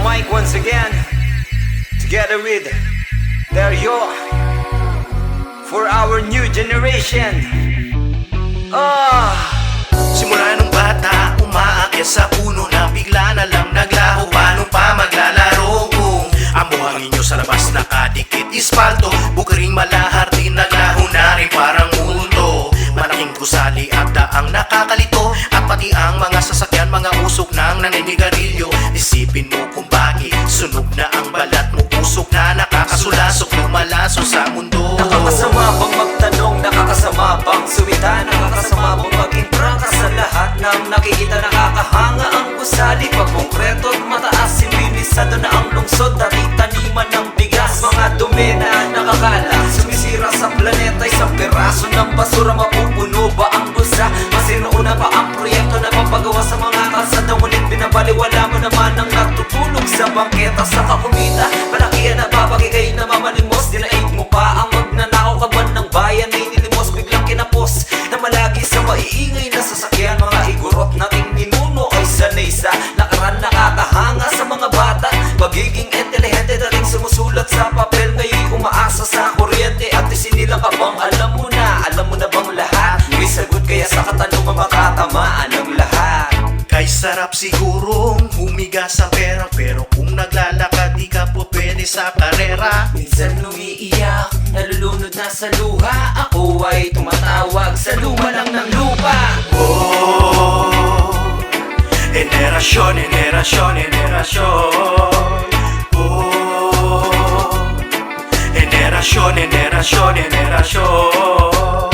Mic once again. Together with Dario. For our new generation. Ah! Simula nung bata, umaakyat sa puno na bigla na lang naglaho Paano pa maglalaro kung ang buhangin nyo sa labas nakadikit Ispalto, bukiring malahar din naglaho na rin parang multo Malaking gusali at daang nakakalito At pati ang mga sasakyan, mga usok ng naninigarilyo Isipin mo kung na ang balat mo. Usok na nakakasulasok, lumalaso sa mundo. Nakakasama bang magtanong, nakakasama bang sumita Nakakasama bang maging prangka sa lahat ng nakikita? Nakakahanga ang gusali pag konkreto at mataas Sinilisado na ang lungsod, dati taniman ng bigas. Mga dumi na nakakala, sumisira sa planeta Isang peraso ng basura, mapupuno ba ang busa? Masinuuna pa ang proyekto na papagawa sa mga kalsada Ngunit binabaliwala mo naman ang sa bangketa Sa kakumita, malaki na babagay na mamalimos Dinaig mo pa ang magnanakaw kaban ng bayan May nilimos, biglang kinapos. Na malagi sa maiingay na sasakyan Mga igurot nating ninuno ay sanay sa Lakaran nakakahanga sa mga bata. Pagiging intelihente dating sumusulat sa papel Ngayon umaasa sa kuryente. At isinilang ka bang alam mo na Alam mo na bang lahat? May sagot kaya sa katanungan makatamaan ang lahat. Kay sarap sigurong humiga sa pera Pero kung naglalakad di ka po pwede sa karera. Minsan umiiyak, nalulunod na sa luha. Ako ay tumatawag sa luma lang ng lupa. Oh, Generasyon, generasyon, generasyon Oh, Generasyon, generasyon, generasyon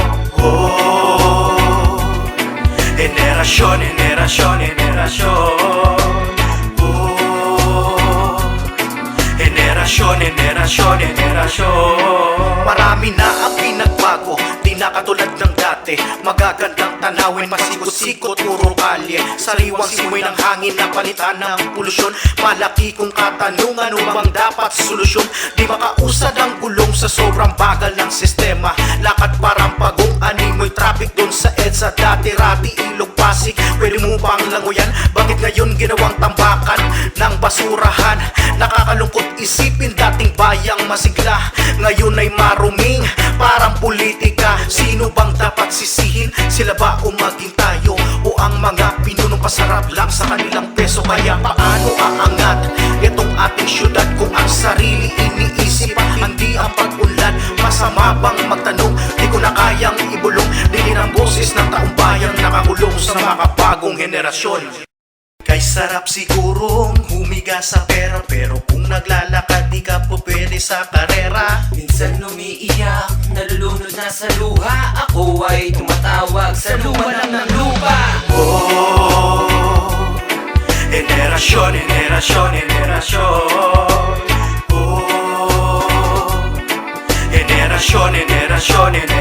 Generasyon, generasyon Marami na ang pinagbago Di na katulad ng dati. Magagandang tanawin Masikot-sikot, puro kalye Sariwang simoy ng hangin na palitan ng polusyon. Malaki kung katanungan Ano bang dapat solusyon? Di makausad ang gulong sa sobrang bagal ng sistema. Lakad parang pagong animoy Traffic doon sa EDSA. Dati-rati ilog pasig Pwede mo pang langoyan Bakit ngayon ginawang ng basurahan. Nakakalungkot isipin dating bayang masigla. Ngayon ay maruming parang politika. Sino bang dapat sisihin? Sila ba o maging tayo? O ang mga pinunong pasarap lang sa kanilang peso? Kaya paano aangat itong ating syudad Kung ang sarili iniisip Hindi ang pag-unlad? Masama bang magtanong? Di ko na kayang ibulong. Dili ng boses ng taong bayan Nakakulong sa mga bagong henerasyon Kay sarap sigurong humiga sa pera Pero kung naglalakad di ka po pwede sa karera. Minsan umiiyak, nalulunod na sa luha. Ako ay tumatawag sa luma lang ng lupa. Oh, Generasyon, generasyon, generasyon Oh, Generasyon, generasyon, generasyon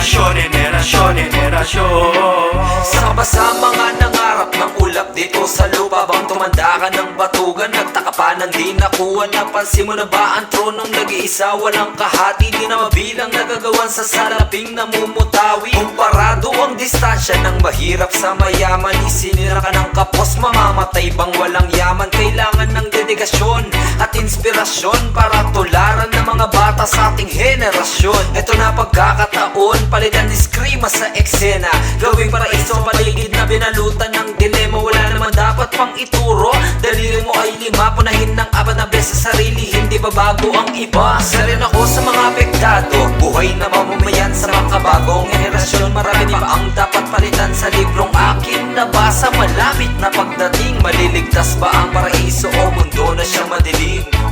Generasyon, generasyon, generasyon Sa kabasa mga nangarap ng ulap dito sa lupa. Bang tumanda ka ng batugan Nagtaka ng di nakuha. Napansin mo na ba ang tronong nag-iisa? Walang kahati di na mabilang Nagagawan sa salaping namumutawi. Kumparado ang distansya ng mahirap sa mayaman. Isinira ka ng kapos Mamamatay bang walang yaman? Kailangan ng dedikasyon at inspirasyon Para tularan ng mga bata sa ating henerasyon. Ito na pagkakataon Palitan ni Skrima sa eksena. Gawing paraiso paligid na binalutan ng dapat pang ituro. Daliri mo ay lima Punahin ng apat na beses sa sarili Hindi babago ang iba? Isa rin ako sa mga apektado. Buhay na mamamayan sa makabagong henerasyon. Marami pa ang dapat palitan sa librong akin. Nabasa malapit na pagdating. Maliligtas ba ang paraiso o mundo na siyang madilim